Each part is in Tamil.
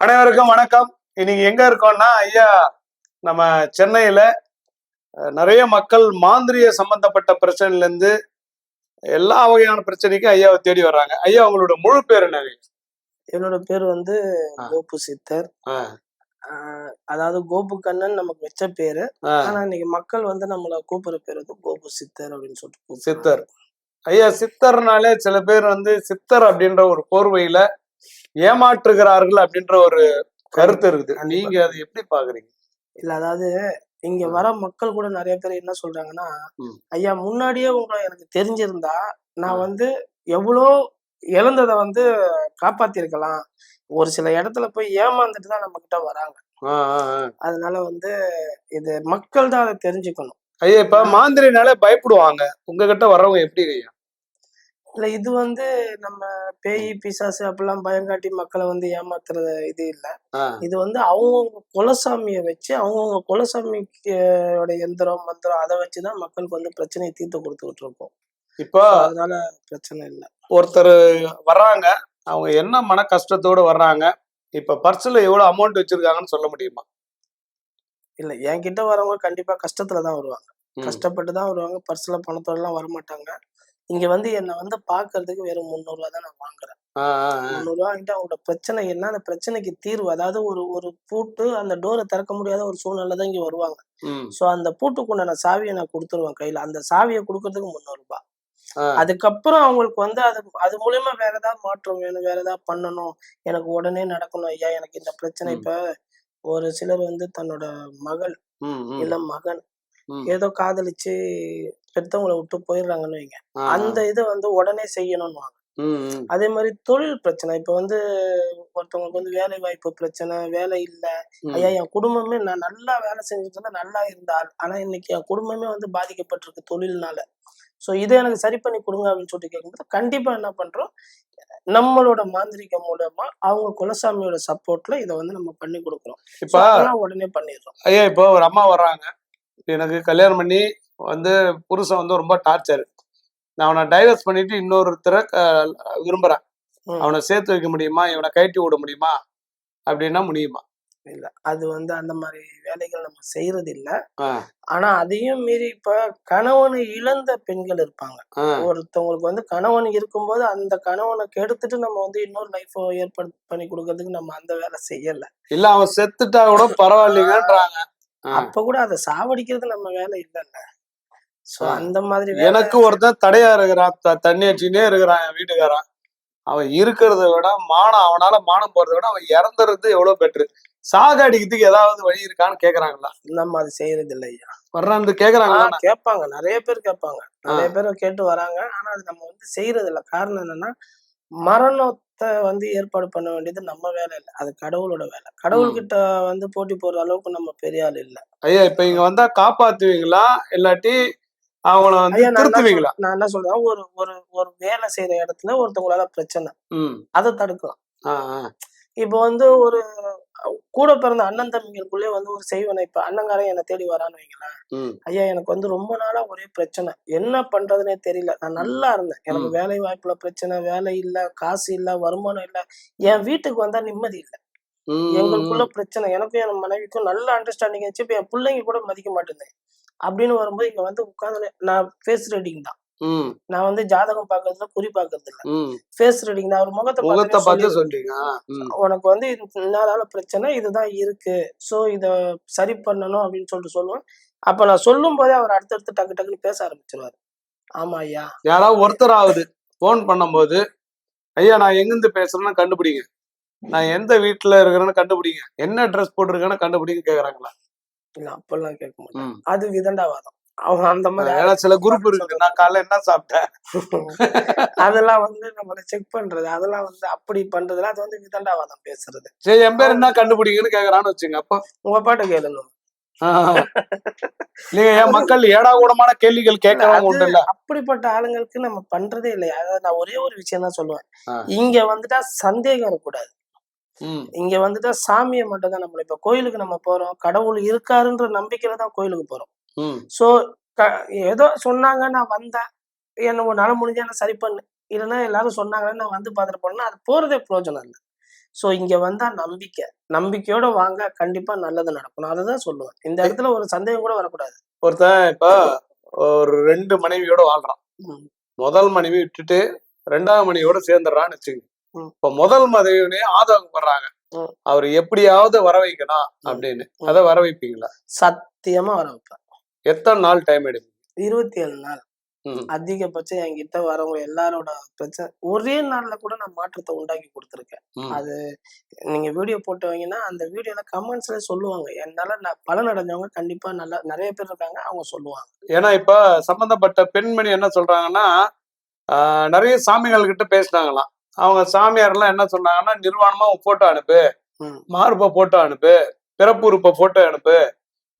அனைவருக்கும் வணக்கம். இன்னைக்கு எங்க இருக்கோம்னா ஐயா நம்ம சென்னையில நிறைய மக்கள் மாந்திரிய சம்பந்தப்பட்ட பிரச்சனைல இருந்து எல்லா வகையான பிரச்சனைக்கும் ஐயாவை தேடி வர்றாங்க. ஐயா உங்களோட முழு பேர் என்ன என்னோட பேர் வந்து. கோபு சித்தர். அதாவது கோபு கண்ணன் நமக்கு வச்ச பேரு. ஆனா இன்னைக்கு மக்கள் வந்து நம்மள கூப்பிடுற பேர் வந்து கோபு சித்தர் அப்படின்னு சொல்லிட்டு. சித்தர். ஐயா சித்தர்னாலே சில பேர் வந்து சித்தர் அப்படின்ற ஒரு போர்வையில ஏமாற்றுகிறார்கள் அப்படின்ற ஒரு கருத்து இருக்குது. நீங்க அதை எப்படி பாக்குறீங்க இல்ல அதாவது இங்க வர மக்கள் கூட நிறைய பேர் என்ன சொல்றாங்கன்னா. ஐயா முன்னாடியே உங்களை எனக்கு தெரிஞ்சிருந்தா நான். வந்து எவ்வளோ இழந்ததை வந்து காப்பாத்திருக்கலாம். ஒரு சில இடத்துல போய் ஏமாந்துட்டு தான் நம்ம கிட்ட வராங்க. அதனால வந்து இது மக்கள் தான் அதை தெரிஞ்சுக்கணும். ஐயா இப்ப மாந்திரினாலே பயப்படுவாங்க. உங்ககிட்ட வர்றவங்க எப்படி ஐயா? இல்ல இது வந்து நம்ம பேய் பிசாசு அப்படிலாம் பயங்காட்டி மக்களை வந்து ஏமாத்துறது இது இல்ல. இது வந்து அவங்கவுங்க குலசாமியை வச்சு அவங்கவுங்க குலசாமியோட எந்திரம் மந்திரம் அதை வச்சுதான் மக்களுக்கு வந்து பிரச்சனையை தீர்த்து கொடுத்துக்கிட்டு இருக்கோம் இப்போ அதனால பிரச்சனை இல்லை. ஒருத்தர் வர்றாங்க அவங்க என்ன மன கஷ்டத்தோட வர்றாங்க இப்ப பர்ஸ்ல எவ்வளவு அமௌண்ட் வச்சிருக்காங்கன்னு சொல்ல முடியுமா? இல்ல என்கிட்ட வரவங்க கண்டிப்பா கஷ்டத்துல தான் வருவாங்க. கஷ்டப்பட்டு தான் வருவாங்க பர்ஸ்ல பணத்தோட எல்லாம் வரமாட்டாங்க. இங்க வந்து என்னை வந்து பாக்குறதுக்கு வெறும் முந்நூறு ரூபா தான் நான் வாங்குறேன் ஆ, ஆ, ஆ. முந்நூறு ரூபா வாங்கிட்டு அவங்களோட பிரச்சனை என்ன அந்த பிரச்சனைக்கு தீர்வு அதாவது ஒரு ஒரு பூட்டு அந்த டோரை திறக்க முடியாத ஒரு சூழ்நிலை தான் இங்க வருவாங்க. சோ அந்த பூட்டுக்குண்டான சாவியை நான் கொடுத்துருவேன் கையில அந்த சாவியை கொடுக்கறதுக்கு முந்நூறு ரூபாய் ஆ. அதுக்கப்புறம் அவங்களுக்கு வந்து அது அது மூலியமா வேற ஏதாவது மாற்றம் வேணும் வேற ஏதாவது பண்ணணும் எனக்கு உடனே நடக்கணும் ஐயா எனக்கு இந்த பிரச்சனை. இப்ப ஒரு சிலர் வந்து தன்னோட மகள் இல்ல மகன். ஏதோ காதலிச்சு பெத்தவங்களை விட்டு போயிடுறாங்கன்னு வைங்க. அந்த இதை வந்து உடனே செய்யணும்னு. அதே மாதிரி தொழில் பிரச்சனை. இப்ப வந்து ஒருத்தவங்களுக்கு வந்து வேலை வாய்ப்பு பிரச்சனை வேலை இல்ல. ஐயா என் குடும்பமே நான் நல்லா வேலை செஞ்சுட்டு இருந்தா நல்லா இருந்தால். ஆனா இன்னைக்கு என் குடும்பமே வந்து பாதிக்கப்பட்டிருக்கு தொழில்னால. சோ இதை எனக்கு சரி பண்ணி கொடுங்க அப்படின்னு சொல்லிட்டு கேட்கும்போது கண்டிப்பா என்ன பண்றோம்? நம்மளோட மாந்திரிகம் மூலமா அவங்க குலசாமியோட சப்போர்ட்ல இதை வந்து நம்ம பண்ணி கொடுக்குறோம். இப்ப உடனே பண்ணிடுறோம். ஐயா இப்போ ஒரு அம்மா வர்றாங்க. எனக்கு கல்யாணம் பண்ணி வந்து புருஷன் வந்து ரொம்ப டார்ச்சர் நான் அவனை டைவர்ஸ் பண்ணிட்டு இன்னொருத்தரை விரும்புறேன். அவனை சேர்த்து வைக்க முடியுமா? இவனை கழட்டி விட முடியுமா? அப்படின்னா முடியுமா? இல்ல. அது வந்து அந்த மாதிரி வேலைகள் நம்ம செய்யறது இல்ல. ஆனா அதையும் மீறி இப்ப கணவனை இழந்த பெண்கள் இருப்பாங்க. ஒருத்தவங்களுக்கு வந்து கணவன் இருக்கும்போது அந்த கணவனை கெடுத்துட்டு நம்ம வந்து இன்னொரு லைஃப் ஏற்பாடு பண்ணி கொடுக்கறதுக்கு நம்ம அந்த வேலை செய்யல. இல்ல அவன் செத்துட்டா கூட பரவாயில்லைங்கன்றாங்க. அப்ப கூட அதை சாவடிக்கிறது நம்ம வேலை இல்லைல்ல. சோ. அந்த மாதிரி எனக்கு ஒருத்தன் தடையா இருக்கிறான் தண்ணி அடிச்சுட்டே இருக்கிறான் என் வீட்டுக்காரன். அவன் இருக்கிறத விட மானம் அவனால மானம் போறதை விட அவன் இறந்துறது எவ்வளவு பெட்ரு. சாக அடிக்கிறதுக்கு ஏதாவது வழி இருக்கான்னு கேக்குறாங்களா? நம்ம அது செய்யறது இல்லை ஐயா. வர்றாந்து கேக்குறாங்களா கேட்பாங்க. நிறைய பேர் கேட்பாங்க. நிறைய பேர் கேட்டு வராங்க. ஆனா அது நம்ம வந்து செய்யறது இல்ல காரணம் என்னன்னா மரணத்தை வந்து ஏற்பாடு பண்ண வேண்டியது நம்ம வேலை இல்லை. அது கடவுளோட வேலை. கடவுள்கிட்ட வந்து போட்டி போடுற அளவுக்கு நம்ம பெரிய ஆள் இல்ல. ஐயா இப்ப இங்க வந்தா காப்பாத்துவீங்களா? இல்லாட்டி அவங்கள வந்து ஐயா நான் என்ன திருத்துவீங்களா? சொல்றேன்- நான் என்ன சொல்றேன்? ஒரு ஒரு ஒரு வேலை செய்யற இடத்துல ஒருத்தவங்களால பிரச்சனை. அதை தடுக்கலாம். இப்போ வந்து ஒரு கூட பிறந்த அண்ணன் தம்பிகளுக்குள்ளே வந்து ஒரு செய்வனை இப்ப அண்ணங்காரன் என்னை தேடி வரான்னு வைங்களேன். ஐயா எனக்கு வந்து ரொம்ப நாளா ஒரே பிரச்சனை. என்ன பண்றதுனே தெரியல. நான் நல்லா இருந்தேன். எனக்கு. வேலை வாய்ப்புல பிரச்சனை வேலை இல்ல காசு இல்ல வருமானம் இல்ல. என் வீட்டுக்கு வந்தா நிம்மதி இல்ல. எங்களுக்குள்ள பிரச்சனை. எனக்கும் என் மனைவிக்கும் நல்ல அண்டர்ஸ்டாண்டிங் வச்சு இப்ப என் பிள்ளைங்க கூட மதிக்க மாட்டேங்குது. அப்படின்னு வரும்போது இங்க வந்து உட்கார்ந்து நான் ஃபேஸ் ரீடிங் தான். நான் வந்து ஜாதகம் பாக்குறதுல குறி பாக்குறது இல்ல. ஃபேஸ் ரீடிங் தான். அவர் முகத்தை முகத்தை பார்த்து சொல்றீங்க. உனக்கு வந்து இது இன்னாதால பிரச்சனை இதுதான் இருக்கு. சோ இத சரி பண்ணணும் அப்படின்னு சொல்லிட்டு சொல்லுவேன். அப்ப நான் சொல்லும் போதே அவர் அடுத்தடுத்து டக்கு டக்குன்னு பேச ஆரம்பிச்சிருவாரு. ஆமா ஐயா. யாராவது ஒருத்தர் ஆகுது ஃபோன் பண்ணும்போது ஐயா நான் எங்கிருந்து பேசுறேன்னு கண்டுபிடிங்க. நான் எந்த வீட்டுல இருக்கிறேன்னு கண்டுபிடிங்க. என்ன ட்ரெஸ் போட்டிருக்கேன்னு கண்டுபிடிங்க கேக்குறாங்களா? இல்ல அப்பெல்லாம் கேட்க மாட்டேன். அது விதண்டாவாதம். அவங்க அந்த மாதிரி ஏன்னா சில குரூப் இருக்கு. நான் காலைல என்ன சாப்பிட்டேன்? அதெல்லாம் வந்து நம்மள செக் பண்றது. அதெல்லாம் வந்து அப்படி பண்றதுல அது வந்து விதண்டாவாதம் பேசுறது. சரி என் பேர் என்ன கண்டுபிடிங்கன்னு கேக்குறான்னு வச்சுங்க அப்போ. உங்க பாட்டு கேளுங்க. நீங்க ஏன் மக்கள் ஏடா கூடமான கேள்விகள் அது உண்டு இல்ல அப்படிப்பட்ட ஆளுங்களுக்கு நம்ம பண்றதே இல்லையா? அதாவது நான் ஒரே ஒரு விஷயம் தான் சொல்லுவேன். இங்க வந்துட்டா சந்தேகம் இருக்கக்கூடாது இங்க வந்துட்டா சாமியை மட்டும் தான் நம்மள இப்ப கோயிலுக்கு நம்ம போறோம். கடவுள் இருக்காருன்ற நம்பிக்கையில தான் கோயிலுக்கு போறோம். சோ ஏதோ சொன்னாங்க நான் வந்தேன். என்ன உன்னால முடிஞ்சா என்ன சரி பண்ணு. இல்லைன்னா எல்லாரும் சொன்னாங்கன்னு நான் வந்து பார்த்துட்டு போனேன்னா அது போறதே பிரயோஜனம் இல்லை. சோ இங்க வந்தா நம்பிக்கை. நம்பிக்கையோட வாங்க கண்டிப்பா நல்லது நடக்கணும் அதை தான் சொல்லுவேன். இந்த இடத்துல ஒரு சந்தேகம் கூட வரக்கூடாது. ஒருத்தன் இப்ப ஒரு ரெண்டு மனைவியோட வாழ்றான். முதல் மனைவி விட்டுட்டு ரெண்டாவது மனைவியோட சேர்ந்துடுறான்னு வச்சுங்க ம். இப்ப முதல் மனைவியே ஆதரவு பண்றாங்க ம். அவர் எப்படியாவது வர வைக்கணும் அப்படின்னு. அதை வர வைப்பீங்களா? சத்தியமா வர வைப்பேன் எத்தனை நாள் டைம் எடுக்கும் இருபத்தி ஏழு நாள். அதிகபட்சம் என்கிட்ட வரவங்க எல்லாரோட பிரச்சனை ஒரே நாள்ல கூட நான் மாற்றத்தை உண்டாக்கி கொடுத்துருக்கேன். அது நீங்க வீடியோ போட்டு வைங்கன்னா அந்த வீடியோல கமெண்ட்ஸ்ல சொல்லுவாங்க. என்னால நான் பலன் அடைஞ்சவங்க கண்டிப்பா நல்லா நிறைய பேர் இருக்காங்க அவங்க சொல்லுவாங்க. ஏன்னா இப்ப சம்பந்தப்பட்ட பெண்மணி என்ன சொல்றாங்கன்னா நிறைய சாமிகள் கிட்ட பேசினாங்களாம். அவங்க சாமியார் எல்லாம் என்ன சொன்னாங்கன்னா நிர்வாணமா போட்டோ அனுப்பு. மார்ப போட்டோ அனுப்பு. பிறப்பு உறுப்ப போட்டோ அனுப்பு.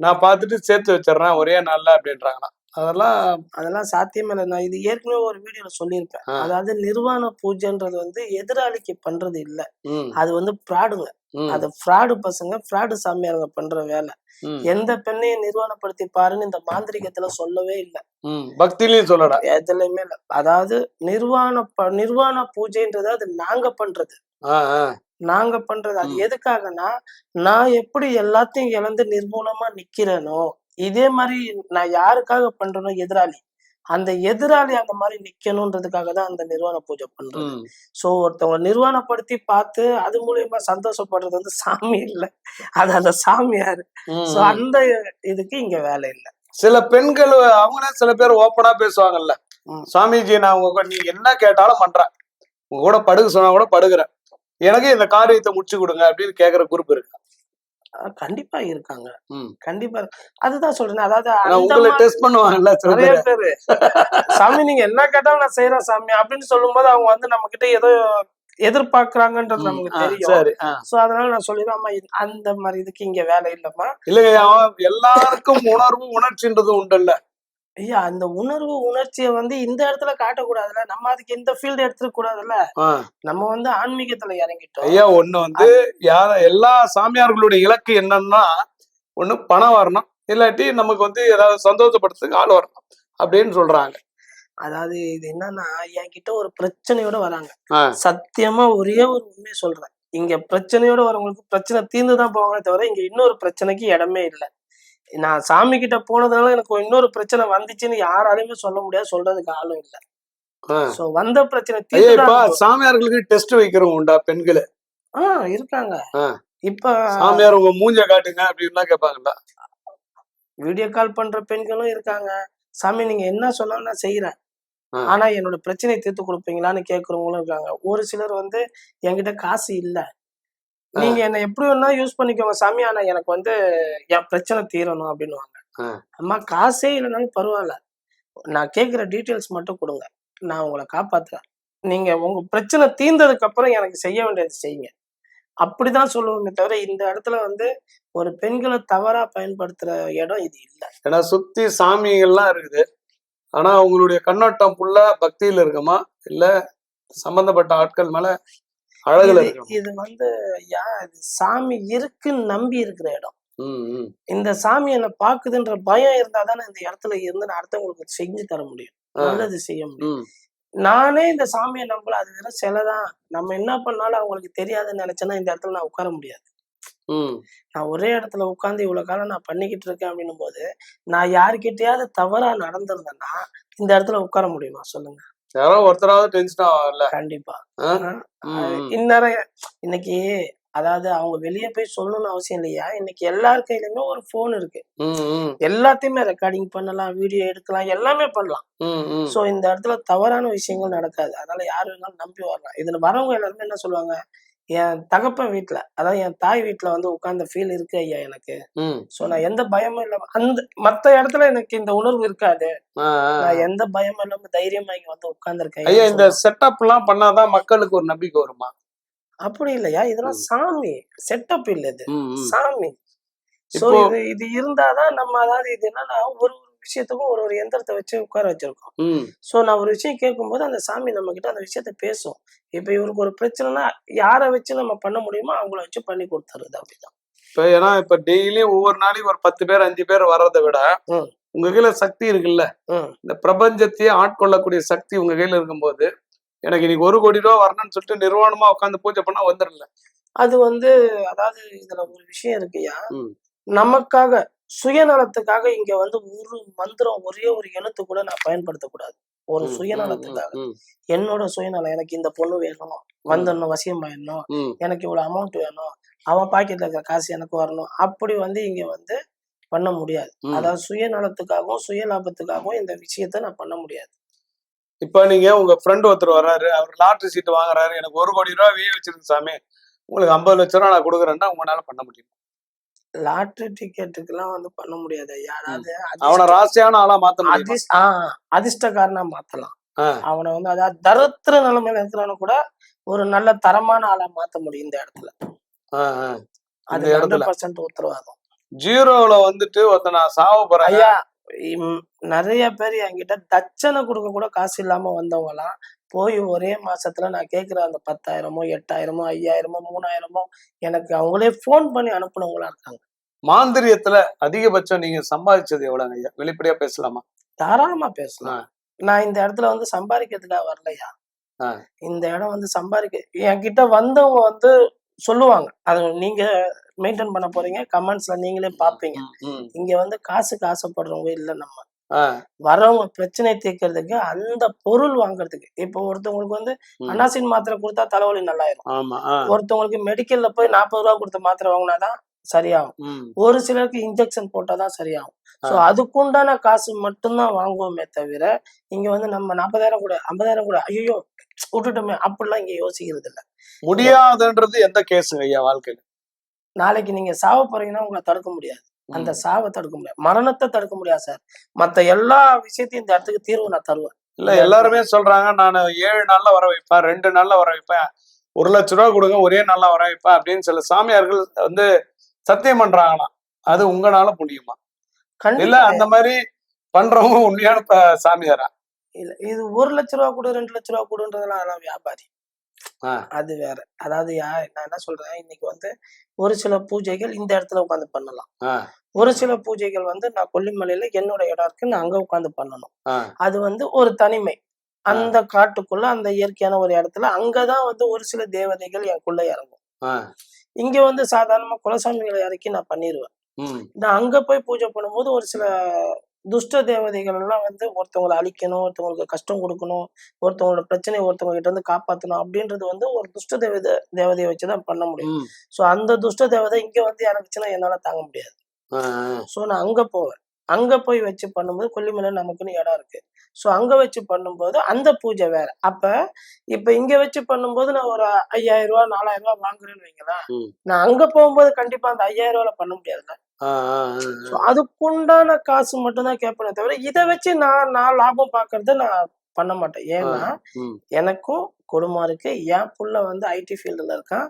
நான் பார்த்துட்டு சேர்த்து வச்சிடுறேன் ஒரே நாள்ல அப்படின்றாங்களாம். அதெல்லாம் அதெல்லாம் சாத்தியமே இல்லை. நான் இது ஏற்கனவே ஒரு வீடியோல சொல்லியிருப்பேன். அதாவது நிர்வாண பூஜைன்றது வந்து எதிராளிக்கு பண்றது இல்ல. அது வந்து ஃப்ராடுங்க ம், அது ஃப்ராடு பசங்க ஃப்ராடு சாமியாருங்க பண்ற வேலை. எந்த பெண்ணையும் நிர்வாணப்படுத்தி பாருன்னு இந்த மாந்திரிகத்துல சொல்லவே இல்லை. பக்திலையும் சொல்லடா எதுலையுமே இல்ல. அதாவது நிர்வாண ப- நிர்வாண பூஜைன்றது அது நாங்க பண்றது. நாங்க பண்றது. அது. எதுக்காகனா நான் எப்படி எல்லாத்தையும் இழந்து நிர்மூலமா நிக்கிறேனோ இதே மாதிரி நான் யாருக்காக பண்றேனோ எதிராளி. அந்த எதிராளி அந்த மாதிரி நிக்கணும்ன்றதுக்காக தான் அந்த நிர்வாண பூஜை பண்றது. சோ ஒருத்தவங்க நிர்வாணப்படுத்தி பார்த்து அது மூலியமா சந்தோஷப்படுறது வந்து சாமி இல்ல. அது அந்த சாமியார். சோ. அந்த இதுக்கு இங்க வேலை இல்ல. சில பெண்கள் அவங்களே சில பேர் ஓப்பனா பேசுவாங்கல்ல. ம். சாமிஜி நான் உங்க கூட- நீ என்ன கேட்டாலும் பண்றேன். உங்க கூட படுக்க சொன்னா கூட படுகிறேன் எனக்கு இந்த காரியத்தை முடிச்சு கொடுங்க அப்படின்னு கேக்குற குரூப் இருக்கு. கண்டிப்பா இருக்காங்க. கண்டிப்பா. அதுதான் சொல்றேன் அதாவது நிறைய பேர் சாமி நீங்க என்ன கேட்டாலும் நான் செய்யறேன் சாமி அப்படின்னு சொல்லும்போது அவங்க வந்து நம்ம கிட்ட ஏதோ எதிர்பார்க்கறாங்கன்றது நமக்கு தெரியும். சோ அதனால நான் அம்மா இது- அந்த மாதிரி இதுக்கு இங்க வேலை இல்லம்மா அவன் எல்லாருக்கும் உணர்வு உணர்ச்சின்றது உண்டுல்ல ஐயா அந்த உணர்வு உணர்ச்சியை வந்து இந்த இடத்துல காட்டக்கூடாதுல்ல? நம்ம அதுக்கு இந்த ஃபீல்டு எடுத்துக்க கூடாதுல்ல. நம்ம வந்து ஆன்மீகத்துல இறங்கிட்டோம். ஐயா ஒண்ணு வந்து யார எல்லா சாமியார்களுடைய இலக்கு என்னன்னா ஒண்ணு பணம் வரணும். இல்லாட்டி நமக்கு வந்து ஏதாவது சந்தோஷப்படுத்துறதுக்கு ஆள் வரணும். அப்படின்னு சொல்றாங்க. அதாவது இது என்னன்னா என்கிட்ட ஒரு பிரச்சனையோட வராங்க. சத்தியமா ஒரே ஒரு உண்மையை சொல்றேன். இங்க பிரச்சனையோட வரவங்களுக்கு பிரச்சனை தீர்ந்து தான் போவாங்களே தவிர இங்க இன்னொரு பிரச்சனைக்கு இடமே இல்லை. நான் சாமி கிட்ட போனதுனால எனக்கு இன்னொரு பிரச்சனை வந்துச்சுன்னு யாராலையுமே சொல்ல முடியாது சொல்றதுக்கு ஆளும் இல்லை. சோ வந்த பிரச்சனை சாமியார்களுக்கு டெஸ்ட் வைக்கிறவங்க உண்டா பெண்கள்? ஆஹ் இருக்காங்க. இப்ப சாமியார் உங்க மூஞ்ச காட்டுங்க அப்படின்லாம் கேட்பாங்கல்ல வீடியோ கால் பண்ற பெண்களும் இருக்காங்க. சாமி நீங்க என்ன சொன்னாலும் நான் செய்யறேன். ஆனா என்னோட பிரச்சனையை தீர்த்து கொடுப்பீங்களான்னு கேக்குறவங்களும் இருக்காங்க. ஒரு சிலர் வந்து என்கிட்ட காசு இல்ல. நீங்க என்ன எப்படி வேணா யூஸ் பண்ணிக்கோங்க சாமி. ஆனா எனக்கு வந்து என் பிரச்சனை தீரணும் அப்படின்னுவாங்க. ஆ. அம்மா காசே இல்லைனாலும் பரவாயில்ல. நான் கேக்குற டீட்டெயில்ஸ் மட்டும் கொடுங்க. நான் உங்களை காப்பாத்துறேன். நீங்க உங்க பிரச்சனை தீர்ந்ததுக்கு அப்புறம் எனக்கு செய்ய வேண்டியது செய்யுங்க. அப்படிதான் சொல்லுவோமே தவிர இந்த இடத்துல வந்து ஒரு பெண்களை தவறா பயன்படுத்துற இடம் இது இல்லை. ஏன்னா சுத்தி சாமிகள்லாம் இருக்குது. ஆனா உங்களுடைய கண்ணோட்டம் ஃபுல்லா பக்தியில இருக்குமா? இல்ல சம்பந்தப்பட்ட ஆட்கள் மேல அழகுல இது- வந்து யா சாமி இருக்குன்னு நம்பி இருக்கிற இடம். இந்த சாமி என்ன பாக்குதுன்ற பயம் இருந்தா தானே இந்த இடத்துல இருந்து நான் அடுத்தவங்களுக்கு செஞ்சு தர முடியும். நல்லது செய்ய முடியும். நானே இந்த சாமியை நம்பல. அது வெறும் சிலைதான் நம்ம என்ன பண்ணாலும் அவங்களுக்கு தெரியாதுன்னு நினைச்சேன்னா இந்த இடத்துல நான் உட்கார முடியாது. நான் ஒரே இடத்துல உட்கார்ந்து இவ்வளவு காலம் நான் பண்ணிக்கிட்டு இருக்கேன் அப்படின்னும் போது நான் யாருக்கிட்டயாவது தவறா நடந்திருந்தேன்னா இந்த இடத்துல உட்கார முடியுமா? சொல்லுங்க. யாரோ ஒருத்தராவது டென்ஷன் ஆகல கண்டிப்பா. இந்நேரம் இன்னைக்கு அதாவது அவங்க வெளியே போய் சொல்லணும்னு அவசியம் இல்லையா? இன்னைக்கு எல்லார் கையிலுமே ஒரு போன் இருக்கு. எல்லாத்தையுமே ரெக்கார்டிங் பண்ணலாம் வீடியோ எடுக்கலாம் எல்லாமே பண்ணலாம். சோ இந்த இடத்துல தவறான விஷயங்கள் நடக்காது. அதனால யார் வேணாலும் நம்பி வரலாம். இதுல வரவங்க எல்லாருமே என்ன சொல்லுவாங்க? என் தகப்பன் வீட்டுல அதாவது என் தாய் வீட்டுல வந்து உட்கார்ந்த ஃபீல் இருக்கு ஐயா எனக்கு. சோ நான் எந்த பயமும் இல்லாம அந்த மத்த இடத்துல எனக்கு இந்த உணர்வு இருக்காது. நான் எந்த பயமும் இல்லாம தைரியமா இங்க வந்து உட்கார்ந்துருக்கேன் ஐயா இந்த செட்டப் எல்லாம் பண்ணாதான் மக்களுக்கு ஒரு நம்பிக்கை வருமா? அப்படி இல்லையா? இதெல்லாம் சாமி செட்டப் இல்ல இது. சாமி. சோ இது இது இருந்தாதான் நம்ம அதாவது இது என்னன்னா ஒரு விஷயத்துக்கும் ஒரு ஒரு எந்திரத்தை வச்சு உட்கார வச்சிருக்கோம். சோ நான் ஒரு விஷயம் கேட்கும்போது அந்த சாமி நம்ம கிட்ட அந்த விஷயத்த பேசும் இப்ப இவருக்கு ஒரு பிரச்சனைனா யாரை வச்சு நம்ம பண்ண முடியுமோ அவங்கள வச்சு பண்ணி கொடுத்துருது அப்படிதான் இப்ப ஏன்னா இப்ப டெய்லியும் ஒவ்வொரு நாளைக்கும் ஒரு பத்து பேர் அஞ்சு பேர் வர்றதை விட. உங்க கையில சக்தி இருக்குல்ல. இந்த பிரபஞ்சத்தையே ஆட்கொள்ளக்கூடிய சக்தி உங்க கையில இருக்கும்போது எனக்கு இன்னைக்கு ஒரு கோடி ரூபா வரணும்னு சொல்லிட்டு நிர்வாணமா உட்காந்து பூஜை பண்ணா வந்துடல அது வந்து அதாவது இதுல ஒரு விஷயம் இருக்குயா. நமக்காக சுயநலத்துக்காக இங்க வந்து ஒரு மந்திரம் ஒரே ஒரு எழுத்து கூட நான் பயன்படுத்தக்கூடாது. ஒரு சுயநலத்துக்காக. என்னோட சுயநலம் எனக்கு இந்த பொண்ணு வேணும். வந்துடணும் வசியமாயிடணும் ம். எனக்கு இவ்வளவு அமௌண்ட் வேணும். அவன் பாக்கெட்ல இருக்கிற காசு எனக்கு வரணும். அப்படி வந்து இங்க வந்து பண்ண முடியாது. அதாவது சுயநலத்துக்காகவும் சுய லாபத்துக்காகவும் இந்த விஷயத்த நான் பண்ண முடியாது. இப்ப நீங்க உங்க ஃப்ரெண்ட் ஒருத்தர் வர்றாரு. அவர் லாட்டரி சீட் வாங்குறாரு. எனக்கு ஒரு கோடி ரூபாய் வீ வச்சிருக்கு சாமி. உங்களுக்கு ஐம்பது லட்ச ரூபா நான் கொடுக்குறேன்னா உங்களால பண்ண முடியும். லாட்டரி டிக்கெட்டுக்கெல்லாம் வந்து பண்ண முடியாது. ஐயா அதாவது அவனை ராசியான ஆளா மாத்த முடியும்? அதிர்ஷ் ஆஹ் அதிர்ஷ்டக்காரனா மாத்தலாம். அவனை வந்து அதாவது தரத்திர நிலைமையில இருக்கிறவன கூட ஒரு நல்ல தரமான ஆளா மாத்த முடியும் இந்த இடத்துல. அது ஹண்ட்ரட் பர்சன்ட் உத்தரவாதம். ஜீரோல வந்துட்டு ஒருத்த நான் சாவ போறேன். ஐயா நிறைய பேர் என்கிட்ட தட்சணை கொடுக்க கூட காசு இல்லாம வந்தவங்க எல்லாம் போய் ஒரே மாசத்துல நான் கேக்குற அந்த பத்தாயிரமோ எட்டாயிரமோ ஐயாயிரமோ மூணாயிரமோ எனக்கு அவங்களே ஃபோன் பண்ணி அனுப்புனவங்களா இருக்காங்க. மாந்திரியத்துல அதிகபட்சம் நீங்க சம்பாதிச்சது எவ்வளவுங்க ஐயா? வெளிப்படையா பேசலாமா? தாராளமா பேசலாம். நான் இந்த இடத்துல வந்து சம்பாதிக்கிறதுக்காக வரலையா. இந்த இடம் வந்து சம்பாதிக்க என்கிட்ட வந்தவங்க வந்து சொல்லுவாங்க. அது நீங்க மெயின்டைன் பண்ண போறீங்க கமெண்ட்ஸ்ல நீங்களே பாப்பீங்க இங்க வந்து காசுக்கு ஆசைப்படுறவங்க இல்ல நம்ம. வரவங்க பிரச்சனை தீர்க்கறதுக்கு அந்த பொருள் வாங்குறதுக்கு. இப்போ ஒருத்தவங்களுக்கு வந்து ம். அனாசின் மாத்திரை கொடுத்தா தலைவலி நல்லாயிரும். ஒருத்தவங்களுக்கு மெடிக்கல்ல போய் நாற்பது ரூபா கொடுத்த மாத்திரை வாங்கினாதான் சரியாகும். ஒரு சிலருக்கு இன்ஜெக்ஷன் போட்டாதான் சரியாகும். ஸோ. அதுக்குண்டான காசு மட்டும்தான் வாங்குவோமே தவிர இங்க வந்து நம்ம நாற்பதாயிரம் கூட ஐம்பதாயிரம் கூட ஐயோ விட்டுட்டோமே அப்படிலாம் இங்க யோசிக்கிறது இல்ல முடியாதுன்றது எந்த கேஸுங்க ஐயா வாழ்க்கையில? நாளைக்கு நீங்க சாவ போறீங்கன்னா உங்களை தடுக்க முடியாது. அந்த சாவை தடுக்க முடியாது. மரணத்தை தடுக்க முடியாது சார். மத்த எல்லா விஷயத்தையும் இந்த இடத்துக்கு தீர்வு நான் தருவேன். இல்ல எல்லாருமே சொல்றாங்க நான் ஏழு நாள்ல வர வைப்பேன் ரெண்டு நாள்ல வர வைப்பேன். ஒரு லட்ச ரூபா கொடுங்க ஒரே நாள்ல வர வைப்பேன். அப்படின்னு சில சாமியார்கள் வந்து சத்தியம் பண்றாங்களாம். அது உங்களால முடியுமா? இல்ல அந்த மாதிரி பண்றவங்க உண்மையான சாமியாரா? இல்ல இது ஒரு லட்ச ரூபா கொடு ரெண்டு லட்ச ரூபா கொடுன்றதெல்லாம் அதெல்லாம் வியாபாரி. அது வேற. அதாவது யா நான் என்ன சொல்றேன்? இன்னைக்கு வந்து ஒரு சில பூஜைகள் இந்த இடத்துல உட்காந்து பண்ணலாம். ஒரு சில பூஜைகள் வந்து நான் கொல்லிமலையில என்னோட இடம் இருக்கு நான் அங்க உட்காந்து பண்ணணும். அது வந்து ஒரு தனிமை. அந்த காட்டுக்குள்ள அந்த இயற்கையான ஒரு இடத்துல அங்கதான் வந்து ஒரு சில தேவதைகள் எனக்குள்ள இறங்கும். இங்க வந்து சாதாரணமா குலசாமிகளை இறக்கி நான் பண்ணிடுவேன் நான் அங்க போய் பூஜை பண்ணும்போது ஒரு சில துஷ்ட தேவதைகள் எல்லாம் வந்து ஒருத்தவங்களை அழிக்கணும் ஒருத்தவங்களுக்கு கஷ்டம் கொடுக்கணும் ஒருத்தவங்களோட பிரச்சனையை ஒருத்தவங்க கிட்ட இருந்து காப்பாத்தணும் அப்படின்றது வந்து ஒரு துஷ்ட தேவதை தேவதையை வச்சுதான் பண்ண முடியும். சோ அந்த துஷ்ட தேவதை இங்க வந்து இறங்குச்சுன்னா என்னால தாங்க முடியாது. சோ நான் அங்க போவேன் அங்க போய் வச்சு பண்ணும்போது கொல்லிமலை நமக்குன்னு இடம் இருக்கு. சோ அங்க வச்சு பண்ணும்போது அந்த பூஜை வேற. அப்ப இப்ப இங்க வச்சு பண்ணும்போது நான் ஒரு ஐயாயிரம் ரூபாய் நாலாயிரம் ரூபாய் வாங்குறேன்னு வைங்களேன். நான் அங்க போகும்போது கண்டிப்பா அந்த ஐயாயிரம் ரூபாய்ல பண்ண முடியாதுல்ல. அதுக்குண்டான காசு மட்டும்தான் கேட்பேனே தவிர இதை வச்சு நான் நான் லாபம் பார்க்கறத நான் பண்ண மாட்டேன். ஏன்னா எனக்கும் குடும்பம் இருக்கு என் புள்ள வந்து ஐடி ஃபீல்டுல இருக்கான்.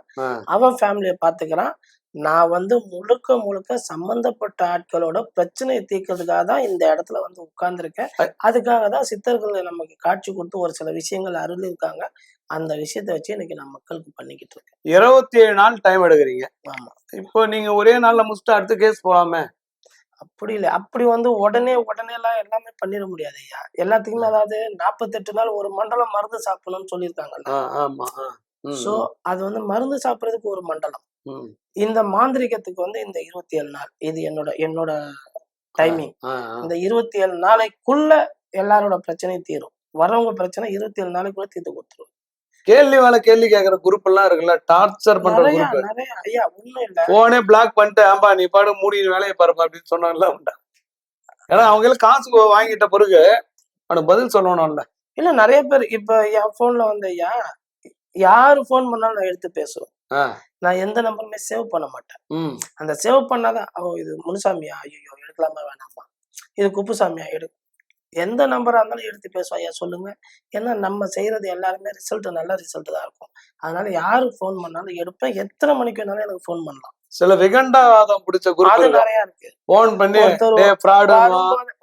அவன் ஃபேமிலியை பாத்துக்கிறான். நான் வந்து முழுக்க முழுக்க சம்பந்தப்பட்ட ஆட்களோட பிரச்சனையை தீர்க்கறதுக்காக தான் இந்த இடத்துல வந்து உட்கார்ந்துருக்கேன். அதுக்காக தான் சித்தர்கள் நமக்கு காட்சி கொடுத்து ஒரு சில விஷயங்கள் அருள் இருக்காங்க அந்த விஷயத்த வச்சு இன்னைக்கு நான் மக்களுக்கு பண்ணிக்கிட்டு இருக்கேன். இருபத்தி ஏழு நாள் டைம் எடுக்கிறீங்க. ஆமா. இப்போ நீங்க ஒரே நாள்ல முடிச்சுட்டு அடுத்த கேஸ் போலாமே? அப்படி இல்லை. அப்படி வந்து உடனே உடனே எல்லாம் எல்லாமே பண்ணிட முடியாது ஐயா. எல்லாத்துக்குமே அதாவது நாற்பத்தெட்டு நாள் ஒரு மண்டலம் மருந்து சாப்பிடணும்னு சொல்லியிருக்காங்கல்ல. ஆ, ஆமா. சோ அது வந்து மருந்து சாப்பிடுறதுக்கு ஒரு மண்டலம். இந்த மாந்திரிகத்துக்கு வந்து இந்த இருபத்தி ஏழு நாள். இது என்னோட என்னோட டைமிங். இந்த இருபத்தி ஏழு நாளைக்குள்ள எல்லாரோட பிரச்சனையும் தீரும். வரவங்க பிரச்சனை இருபத்தி ஏழு நாளைக்குள்ள தீர்த்து கொடுத்துருவோம் கேள்வி மேல கேள்வி கேக்குற குரூப் எல்லாம் இருக்குல்ல டார்ச்சர் பண்ற குரூப் போனே பிளாக் பண்ணிட்டு ஆம்பா நீ பாடு மூடி வேலையை பாருப்பா அப்படின்னு சொன்னாங்கல்ல உண்டா? ஏன்னா அவங்க எல்லாம் காசு வாங்கிட்ட பிறகு அவனுக்கு பதில் சொல்லணும்ல. இல்ல நிறைய பேர் இப்ப என் போன்ல வந்து ஐயா யாரு ஃபோன் பண்ணாலும் நான் எடுத்து பேசுவேன். நான் எந்த நம்பருமே சேவ் பண்ண மாட்டேன். அந்த சேவ் பண்ணாதான் ஓ இது முனுசாமியா? ஐயோ எடுக்கலாமா வேணாமா? இது குப்புசாமியா? எடு. எந்த நம்பரா இருந்தாலும் எடுத்து பேசுவோம் ஐயா சொல்லுங்க. ஏன்னா நம்ம செய்யறது எல்லாருமே ரிசல்ட் நல்ல ரிசல்ட் தான் இருக்கும். அதனால யாரு ஃபோன் பண்ணாலும் எடுப்பேன். எத்தனை மணிக்கு வேணாலும் எனக்கு ஃபோன் பண்ணலாம். சில விகண்டாவாதம் பிடிச்ச குரூப் நிறைய இருக்கு. போன் பண்ணி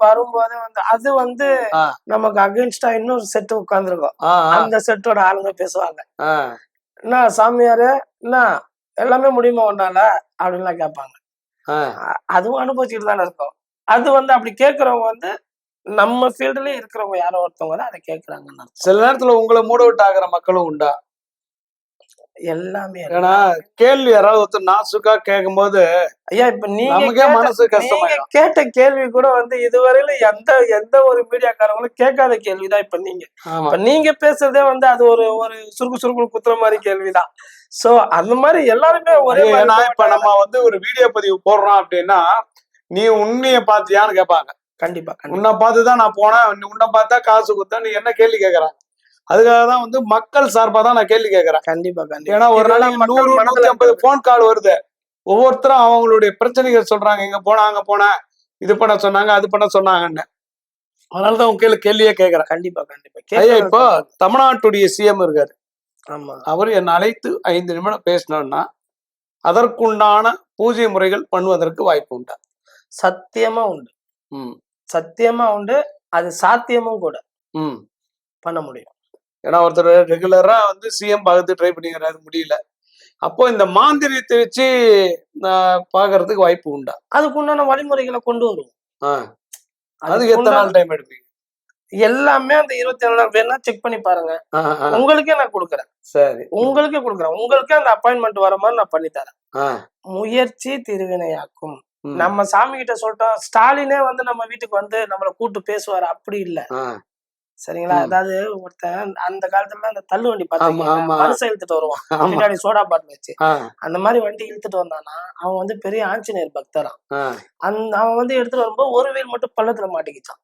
வரும்போது வந்து அது வந்து. நமக்கு அகைன்ஸ்டா இன்னொரு செட் உட்கார்ந்துருக்கோம். அந்த செட்டோட ஆளுங்க பேசுவாங்க. என்ன சாமியாரு என்ன எல்லாமே முடியுமா உன்னால அப்படின்லாம் கேட்பாங்க. அதுவும் அனுபவிச்சுட்டு தானே இருக்கோம். அது வந்து அப்படி கேட்கறவங்க வந்து நம்ம ஃபீல்டுலயே இருக்கிறவங்க யாரோ ஒருத்தவங்க தான் அதை கேட்கறாங்கன்னு. சில நேரத்துல உங்களை மூட விட்டு ஆகிற மக்களும் உண்டா? எல்லாமே ஏன்னா கேள்வி யாராவது ஒருத்தர் நாசுக்கா கேட்கும் போது ஐயா இப்ப நீங்க மனசு கஷ்டமாயிடும். கேட்ட கேள்வி கூட வந்து இதுவரையில எந்த எந்த ஒரு மீடியாக்காரங்களும் கேட்காத கேள்விதான் இப்ப நீங்க. இப்ப நீங்க பேசுறதே வந்து அது ஒரு ஒரு சுருக்கு சுருக்கு குத்துற மாதிரி கேள்விதான். சோ அந்த மாதிரி எல்லாருமே ஒரே இப்ப. நம்ம வந்து ஒரு வீடியோ பதிவு போடுறோம் அப்படின்னா நீ உன்னைய பாத்தியான்னு கேட்பாங்க. கண்டிப்பா உன்னை பார்த்துதான் நான் போனேன் உன்னை பார்த்தா காசு கொடுத்தா நீ என்ன கேள்வி கேட்கறாங்க அதுக்காக தான் வந்து மக்கள் சார்பா தான் நான் கேள்வி கேட்கறேன் கண்டிப்பா கண்டிப்பா. ஏன்னா ஒரு நாளைக்கு நூறு நூத்தி ஐம்பது. போன் கால் வருது. ஒவ்வொருத்தரும் அவங்களுடைய பிரச்சனைகள் சொல்றாங்க. இங்க போனா அங்க போனேன் இது பண்ண சொன்னாங்க அது பண்ண சொன்னாங்கன்னு. அதனாலதான் உங்க கேள்வி கேள்வியே கேட்கறேன் கண்டிப்பா கண்டிப்பா. ஐயா இப்போ தமிழ்நாட்டுடைய சிஎம் இருக்காரு. ஆமா. அவர் என்னை அழைத்து ஐந்து நிமிடம் பேசினோம்னா அதற்குண்டான பூஜை முறைகள் பண்ணுவதற்கு வாய்ப்பு உண்டா. சத்தியமா உண்டு. சத்தியமா உண்டு அது சாத்தியமும் கூட ம். பண்ண முடியும். ஏன்னா ஒருத்தர் ரெகுலரா வந்து சிஎம் பார்த்து ட்ரை பண்ணிக்கிறாரு முடியல. அப்போ இந்த மாந்திரியத்தை வச்சு நான் பார்க்கறதுக்கு வாய்ப்பு உண்டா? அதுக்கு உண்டான வழிமுறைகளை கொண்டு வருவோம். அதுக்கு எத்தனை நாள் டைம் எடுப்பீங்க? எல்லாமே அந்த இருபத்தி ஏழு நாள் வேணா செக் பண்ணி பாருங்க. உங்களுக்கே நான் கொடுக்குறேன். சரி. உங்களுக்கே கொடுக்குறேன். உங்களுக்கே அந்த அப்பாயின்மெண்ட் வர மாதிரி நான் பண்ணி தரேன். முயற்சி திருவினையாக்கும். நம்ம சாமி கிட்ட சொல்லிட்டோம் ஸ்டாலினே வந்து நம்ம வீட்டுக்கு வந்து நம்மளை கூட்டு பேசுவாரு. அப்படி இல்ல. சரிங்களா. அதாவது ஒருத்தன் அந்த காலத்துல அந்த தள்ளு வண்டி. மனுஷன் இழுத்துட்டு வருவான். பின்னாடி சோடா பாட்டில் வச்சு. அந்த மாதிரி வண்டி இழுத்துட்டு வந்தானா அவன் வந்து பெரிய ஆஞ்சநேயர் பக்தரான் ஆ, அந்த அவன் வந்து எடுத்துட்டு வரும்போது ஒரு வேல் மட்டும் பள்ளத்துல மாட்டிக்கிச்சான்.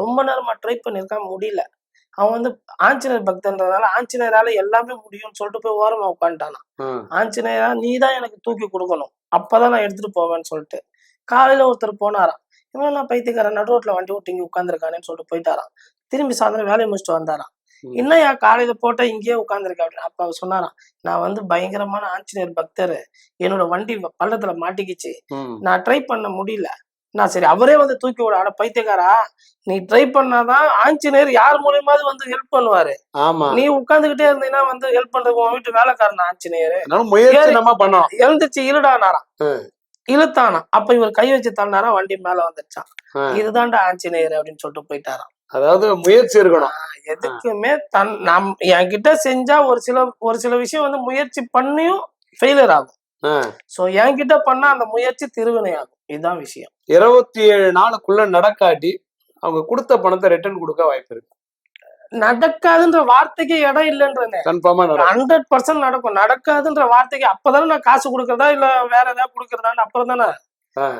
ரொம்ப நேரமா ட்ரை பண்ணிருக்கான் முடியல. அவன் வந்து ஆஞ்சநேயர் பக்தன்றதுனால ஆஞ்சநேயரால எல்லாமே முடியும்னு சொல்லிட்டு போய் ஓரமா உட்காந்துட்டானா ஆஞ்சநேயரா நீ தான் எனக்கு தூக்கி கொடுக்கணும். அப்பதான் நான் எடுத்துட்டு போவேன்னு சொல்லிட்டு. காலையில ஒருத்தர் போனாராம். இவன் நான் பைத்தியக்காரன் நடு ரோட்ல வண்டி ஓட்டி இங்க உட்காந்துருக்கானேன்னு சொல்லிட்டு போயிட்டாராம். திரும்பி சாயந்தரம் வேலையை முடிச்சுட்டு வந்தாராம். ம். என்னய்யா காலையில போட்ட இங்கேயே உட்காந்துருக்க அப்படின்னு அப்ப அவர் சொன்னாராம் நான் வந்து பயங்கரமான ஆஞ்சநேயர் பக்தர். என்னோட வண்டி பள்ளத்துல மாட்டிக்கிச்சு. நான் ட்ரை பண்ண முடியல. நான் சரி அவரே வந்து தூக்கி விட அட பைத்தியக்காரா. நீ ட்ரை பண்ணாதான் ஆஞ்சநேயர் யார் மூலியமாவது வந்து ஹெல்ப் பண்ணுவாரு. ஆமா. நீ உட்காந்துக்கிட்டே இருந்தீங்கன்னா வந்து ஹெல்ப் பண்றதுக்கு உன் வீட்டு வேலைக்காரன் ஆஞ்சநேயர். நம்ம பண்ணணும் எழுந்துச்சு இழுடானாராம் ம். இழுத்தானா அப்ப இவர் கை வச்சு தள்ளினாரா வண்டி மேல வந்துருச்சான் இதுதான்டா ஆஞ்சநேயர் அப்படின்னு சொல்லிட்டு போயிட்டாராம். அதாவது முயற்சி இருக்கணும். எதுக்குமே தன் நம் என்கிட்ட செஞ்சா ஒரு சில ஒரு சில விஷயம் வந்து முயற்சி பண்ணியும் ஃபெயிலியர் ஆகும். சோ என்கிட்ட பண்ணா அந்த முயற்சி திருவினை ஆகும். இதுதான் விஷயம். இருபத்தி ஏழு நாளுக்குள்ள நடக்காட்டி அவங்க கொடுத்த பணத்தை ரிட்டர்ன் கொடுக்க வாய்ப்பு இருக்கு. நடக்காதுன்ற வார்த்தைக்கு இடம் இல்லைன்றேன். கன்ஃபார்மா ஹண்ட்ரட் பர்சன்ட் நடக்கும். நடக்காதுன்ற வார்த்தைக்கு அப்பதானே நான் காசு கொடுக்கறதா இல்ல வேற ஏதாவது கொடுக்கறதான்னு அப்புறம் தானே.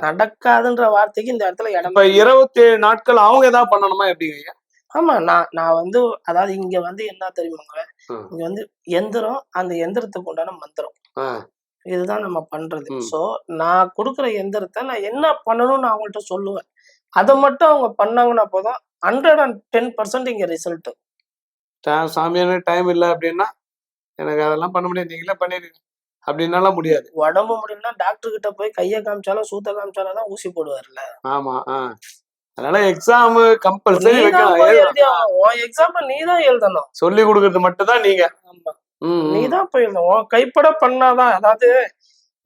நடக்காதுன்ற வார்த்தைக்கு இந்த இடத்துல இடம் இப்ப இருபத்தி ஏழு நாட்கள் அவங்க ஏதாவது பண்ணணுமா எப்படிங்க ஐயா? ஆமா நான் நான் வந்து அதாவது இங்க வந்து என்ன தெரியுமாங்க. இங்க வந்து எந்திரம் அந்த எந்திரத்துக்கு உண்டான மந்திரம். இதுதான் நம்ம பண்றது. சோ நான் கொடுக்குற எந்திரத்தை நான் என்ன பண்ணணும்னு அவங்கள்ட்ட சொல்லுவேன். அதை மட்டும் அவங்க பண்ணாங்கன்னா போதும். ஹண்ட்ரட் அண்ட் டென் பர்சன்ட் இங்க ரிசல்ட் சாமியான டைம் இல்லை அப்படின்னா எனக்கு அதெல்லாம் பண்ண முடியாது. நீங்களே பண்ணிடுங்க. அப்படின்னாலாம் முடியாது. உடம்பு முடியலன்னா டாக்டர் கிட்ட போய் கையை காமிச்சாலும் சூத்த காமிச்சாலும் தான் ஊசி போடுவார்ல ஆமா ஆ. அதனால எக்ஸாம் கம்பல்சரி எக்ஸாம் நீ தான் எழுதணும். சொல்லி கொடுக்கறது மட்டும் தான் நீங்க. நீ தான் போய் எழுதணும். உன் கைப்பட பண்ணாதான் அதாவது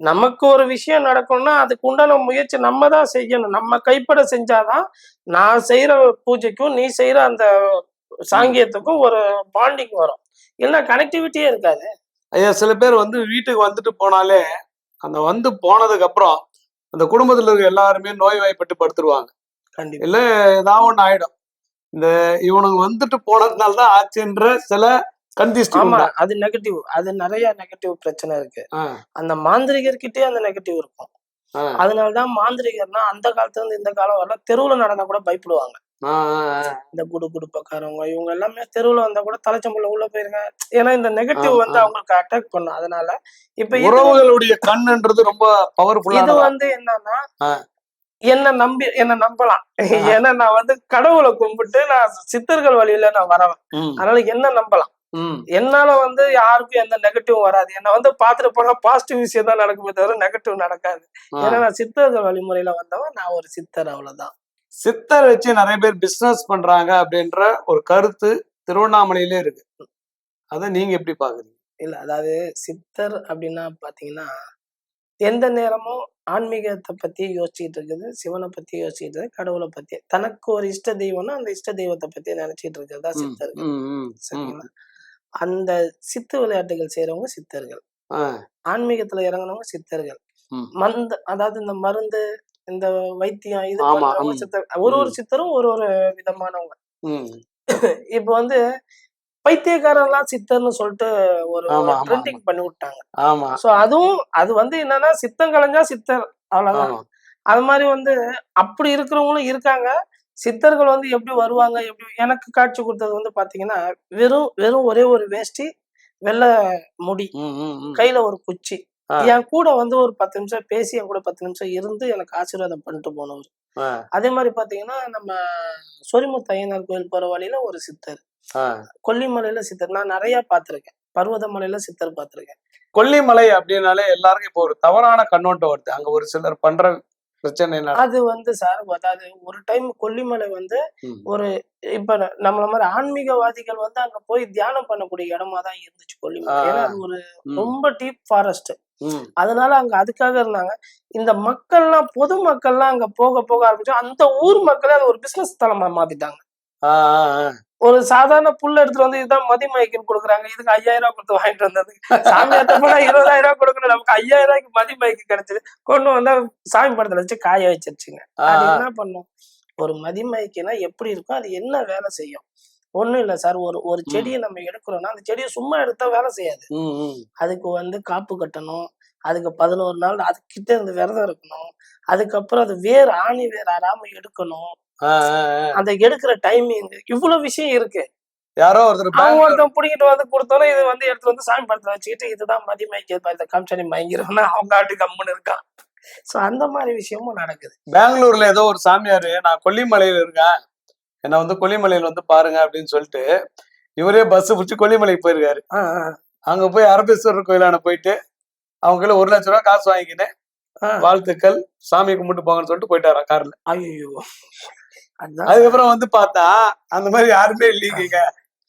நமக்கு ஒரு விஷயம் நடக்கணும்னா அதுக்கு உண்டான முயற்சி நம்ம தான் செய்யணும். நம்ம கைப்பட செஞ்சாதான் நான் செய்யற பூஜைக்கும் நீ செய்யற அந்த சாங்கியத்துக்கும் ஒரு பாண்டிங் வரும். இல்லைன்னா கனெக்டிவிட்டியே இருக்காது. ஐயா சில பேர் வந்து வீட்டுக்கு வந்துட்டு போனாலே அந்த வந்து போனதுக்கு அப்புறம் அந்த குடும்பத்துல இருக்க எல்லாருமே நோய்வாய்ப்பட்டு படுத்துருவாங்க. கண்டிப்பா. இல்ல ஏதாவது ஒண்ணு ஆயிடும். இந்த இவனுங்க வந்துட்டு போனதுனால தான் ஆச்சுன்ற சில கந்திஷ்டி ஆமா? அது நெகட்டிவ் அது நிறைய நெகட்டிவ் பிரச்சனை இருக்கு. அந்த மாந்திரிகர்கிட்டயே அந்த நெகட்டிவ் இருக்கும். அதனாலதான் மாந்திரிகர்னா அந்த காலத்துல இருந்து இந்த காலம் வரல தெருவுல நடந்தா கூட பயப்படுவாங்க. இந்த குடு குடுப்பக்காரவங்க இவங்க எல்லாமே தெருவுல வந்தா கூட தலைச்சம்புல உள்ள போயிருங்க. ஏன்னா இந்த நெகட்டிவ் வந்து. அவங்களுக்கு அட்டாக் பண்ணும். அதனால இப்ப இது உறவுகளுடைய கண்ணுன்றது ரொம்ப இது பவர்ஃபுல்லா வந்து என்னன்னா. என்ன நம்பி என்ன நம்பலாம். ஏன்னா நான் வந்து கடவுளை கும்பிட்டு நான் சித்தர்கள் வழியில நான் வரவேன். அதனால என்ன நம்பலாம். என்னால வந்து யாருக்கும் எந்த நெகட்டிவ் வராது. என்ன வந்து பாத்துட்டு போனா பாசிட்டிவ் விஷயம் தான் நடக்குமே தவிர நெகட்டிவ் நடக்காது. ஏன்னா நான் சித்தர்கள் வழிமுறையில வந்தவன். நான் ஒரு சித்தர் அவ்வளவுதான். சித்தர் வச்சு நிறைய பேர் பிசினஸ் பண்றாங்க அப்படின்ற ஒரு கருத்து திருவண்ணாமலையிலே இருக்கு. அத நீங்க எப்படி பாக்குறீங்க இல்ல அதாவது சித்தர் அப்படின்னா பாத்தீங்கன்னா எந்த நேரமும் ஆன்மீகத்தை பத்தி யோசிச்சுட்டு இருக்குது சிவனை பத்தி யோசிச்சுட்டு இருக்குது கடவுளை பத்தி தனக்கு ஒரு இஷ்ட தெய்வம்னா அந்த இஷ்ட தெய்வத்தை பத்தி நினைச்சிட்டு இருக்கிறது ம். சரிங்களா? அந்த சித்து விளையாட்டுகள் செய்யறவங்க சித்தர்கள். ஆன்மீகத்துல இறங்குனவங்க சித்தர்கள். மந்த அதாவது இந்த மருந்து இந்த வைத்தியம் இது பண்றவங்க. சித்தர் ஒரு ஒரு. சித்தரும் ஒரு ஒரு விதமானவங்க. இப்ப வந்து பைத்தியக்காரன்லாம் சித்தர்னு சொல்லிட்டு ஒரு ட்ரெண்டிங் பண்ணி விட்டாங்க ஆமா சோ அதுவும் அது வந்து என்னன்னா சித்தம் கலைஞ்சா சித்தர் அவ்வளவுதான் அது மாதிரி வந்து அப்படி இருக்கிறவங்களும் இருக்காங்க சித்தர்கள் வந்து எப்படி வருவாங்க எப்படி எனக்கு காட்சி கொடுத்தது வந்து பாத்தீங்கன்னா வெறும் வெறும் ஒரே ஒரு வேஷ்டி வெள்ளை முடி. கையில ஒரு குச்சி. என் கூட வந்து ஒரு பத்து நிமிஷம் பேசி என் கூட பத்து நிமிஷம் இருந்து எனக்கு ஆசீர்வாதம் பண்ணிட்டு போனவர். அதே மாதிரி பாத்தீங்கன்னா நம்ம சொரிமுத்து ஐயனார் கோயில் போற வழியில ஒரு சித்தர். கொல்லிமலையில சித்தர். நான் நிறைய பார்த்திருக்கேன் பர்வதமலையில சித்தர் பார்த்திருக்கேன் கொல்லிமலை அப்படின்னாலே எல்லாருக்கும் இப்போ ஒரு தவறான கண்ணோட்டம் வருது. அங்க ஒரு சிலர் பண்ற பிரச்சனை அது வந்து சார் அதாவது ஒரு டைம் கொல்லிமலை வந்து. ஒரு இப்ப நம்மள மாதிரி ஆன்மீகவாதிகள் வந்து அங்க போய் தியானம் பண்ணக்கூடிய இடமா தான் இருந்துச்சு கொல்லிமலை. ஏன்னா அது ஒரு ரொம்ப டீப் ஃபாரஸ்ட். அதனால அங்க அதுக்காக இருந்தாங்க. இந்த மக்கள்லாம் பொது மக்கள்லாம் அங்க போக போக ஆரம்பிச்சு அந்த ஊர் மக்களே அது ஒரு பிசினஸ் தலமா மாத்திட்டாங்க. ஒரு சாதாரண புல் எடுத்துட்டு வந்து இதுதான் மதிமயக்குன்னு கொடுக்குறாங்க. இதுக்கு ஐயாயிரம் ரூபாய் கொடுத்து வாங்கிட்டு வந்தது. சாமியார்ட்ட போனா இருபதாயிரம் ரூபாய் கொடுக்கணும். நமக்கு ஐயாயிரம் ரூபாய்க்கு மதிமயக்கு கிடைச்சது. கொண்டு வந்தா சாமி படத்துல வச்சு காய வச்சிருச்சுங்க. அது. என்ன பண்ணும்? ஒரு மதிமயக்குனா எப்படி இருக்கும்? அது என்ன வேலை செய்யும்? ஒண்ணும் இல்ல சார். ஒரு ஒரு செடியை நம்ம எடுக்கிறோம்னா அந்த செடியை சும்மா எடுத்தா வேலை செய்யாது. அதுக்கு வந்து காப்பு கட்டணும். அதுக்கு பதினோரு நாள் அதுக்கிட்ட இருந்து விரதம் இருக்கணும். அதுக்கப்புறம் அது வேர் ஆணி வேர் ஆறாம எடுக்கணும். அந்த எடுக்கிற டைமிங் இவ்வளவு விஷயம் இருக்கு. யாரோ ஒருத்தர் அவங்க ஒருத்தன் பிடிக்கிட்டு வந்து கொடுத்தோன்னே இது வந்து எடுத்து வந்து சாமி படத்துல வச்சுக்கிட்டு இதுதான் மதி மயக்க இந்த காமிச்சனி மயங்கிறவனா அவங்க ஆட்டு கம்முன்னு இருக்கான். சோ அந்த மாதிரி விஷயமும் நடக்குது. பெங்களூர்ல ஏதோ ஒரு சாமியாரு நான் கொல்லிமலையில இருக்கேன். என்ன வந்து கொல்லிமலையில வந்து பாருங்க அப்படின்னு சொல்லிட்டு இவரே பஸ் பிடிச்சி கொல்லிமலைக்கு போயிருக்காரு. அங்க போய் அரபேஸ்வரர் கோயிலான போயிட்டு அவங்க கையில ஒரு லட்ச ரூபாய் காசு வாங்கிக்கினேன் வாழ்த்துக்கள் சாமி கும்பிட்டு போங்கன்னு சொல்லிட்டு போயிட்டாராம் கார்ல. ஐயோ அதுக்கப்புறம் வந்து பார்த்தா அந்த மாதிரி யாருமே இல்லைங்க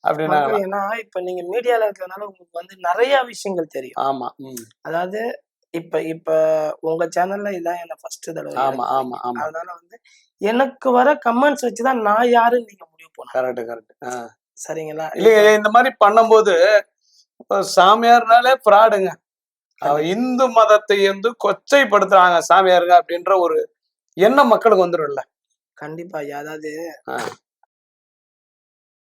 அப்படின்னா இப்ப நீங்க மீடியால இருக்கிறதுனால உங்களுக்கு வந்து நிறைய விஷயங்கள் தெரியும். ஆமா. அதாவது இப்ப இப்ப உங்க சேனல்ல இதான் என்ன ஃபர்ஸ்ட் தடவை ஆமா ஆமா ஆமா. அதனால வந்து எனக்கு வர கமெண்ட்ஸ் வச்சுதான் நான் யாருன்னு நீங்க முடிவு பண்ணலாம் கரெக்ட் கரெக்ட் சரிங்களா? இல்லைங்க இந்த மாதிரி பண்ணும்போது சாமியார்னாலே ஃப்ராடுங்க அவ இந்து மதத்தை வந்து கொச்சைப்படுத்துறாங்க சாமியாருங்க அப்படின்ற ஒரு எண்ணம் மக்களுக்கு வந்துடும்ல கண்டிப்பா. அதாவது.